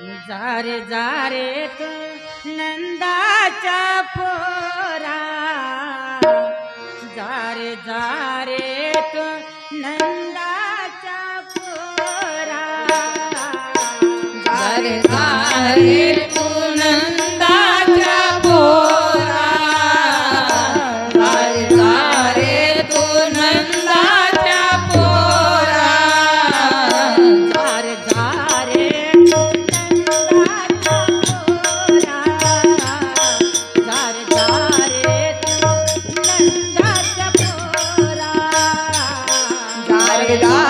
जारे जारे नंदाचा पोरा. जारे जारे तो नंदाच्या पोरा. जारे जारे verdade.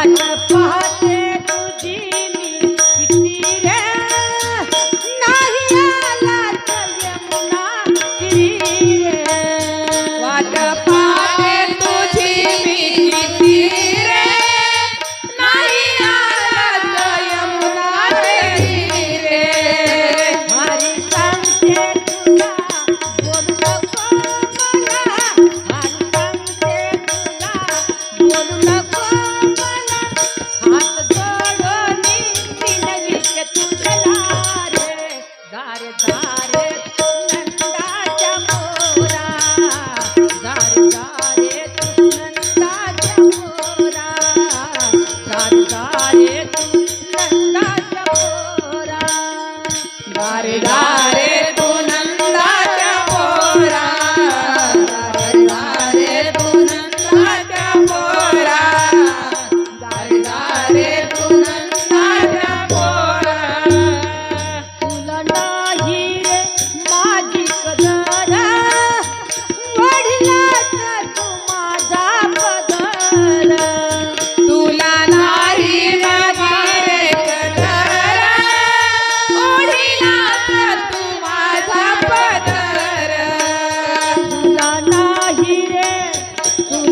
I got. bye.